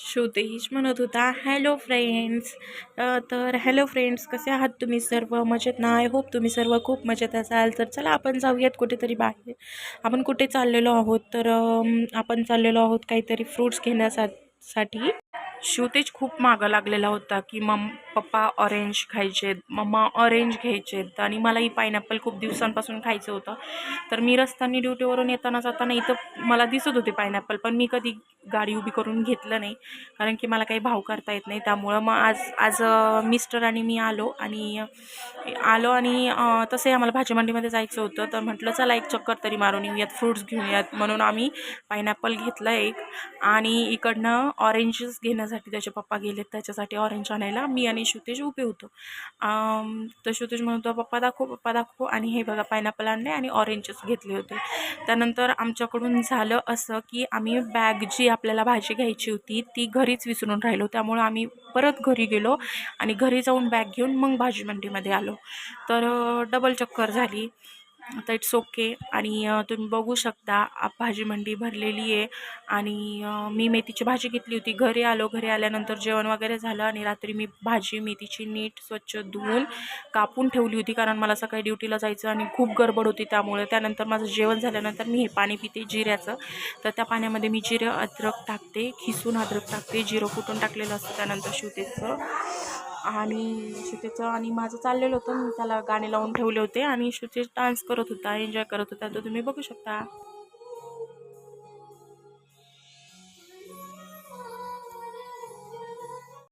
शिवतेश म्हणत होता hello friends तर हॅलो फ्रेंड्स कसे आहात तुम्ही सर्व? मजेत ना? आय होप तुम्ही सर्व खूप मजेत असाल. तर चला आपण जाऊयात कुठेतरी बाहेर. आपण कुठे चाललेलो आहोत? तर आपण चाललेलो आहोत काहीतरी फ्रूट्स घेण्यासाठी. श्रुतेज खूप मागं लागलेला होता की मम पप्पा ऑरेंज खायचेत मम्मा ऑरेंज घ्यायचेत आणि मलाही पायनॅपल खूप दिवसांपासून खायचं होतं. तर मी रस्त्याने ड्युटीवरून येताना जाताना इथं मला दिसत होते पायनॅपल पण मी कधी गाडी उभी करून घेतलं नाही. कारण की मला काही भाव करता येत नाही. त्यामुळं मग आज आज मिस्टर आणि मी आलो आणि आलो आणि तसंही आम्हाला भाजी मंडीमध्ये जायचं होतं. तर म्हटलं चला एक चक्कर तरी मारून येऊयात फ्रूट्स घेऊयात. म्हणून आम्ही पायनॅपल घेतलं एक. आणि इकडनं ऑरेंजेस घेण्यासाठी त्याचे पप्पा गेलेत. त्याच्यासाठी ऑरेंज आणायला मी आणि श्रुतेश उभे होतो. आम, तर श्रुतेश म्हणतो पप्पा दाखव पप्पा दाखव. आणि हे बघा पायनॅपल आणले आणि ऑरेंजेस घेतले होते. त्यानंतर आमच्याकडून झालं असं की आम्ही बॅग जी आपल्याला भाजी घ्यायची होती ती घरीच विसरून राहिलो. त्यामुळं आम्ही परत घरी गेलो आणि घरी जाऊन बॅग घेऊन मग भाजी मंडीमध्ये आलो. तर डबल चक्कर झाली. तर इट्स ओके आणि तुम्ही बघू शकता भाजी मंडी भरलेली आहे. आणि मी मेथीची भाजी घेतली होती. घरी आलो घरी आल्यानंतर जेवण वगैरे झालं आणि रात्री मी भाजी मेथीची नीट स्वच्छ धुवून कापून ठेवली होती. कारण मला सकाळी ड्युटीला जायचं आणि खूप गडबड होती त्यामुळे. त्यानंतर माझं जेवण झाल्यानंतर मी हे पाणी पिते जिऱ्याचं. तर त्या पाण्यामध्ये मी जिरं अद्रक टाकते खिसून अद्रक टाकते. जिरं कुटून टाकलेलं असतं त्यानंतर शिवतेचं. आणि श्रुतीचं आणि माझं चाललेलं होतं. मी त्याला गाणे लावून ठेवले होते आणि श्रुती डान्स करत होता एन्जॉय करत होता. तो तुम्ही बघू शकता.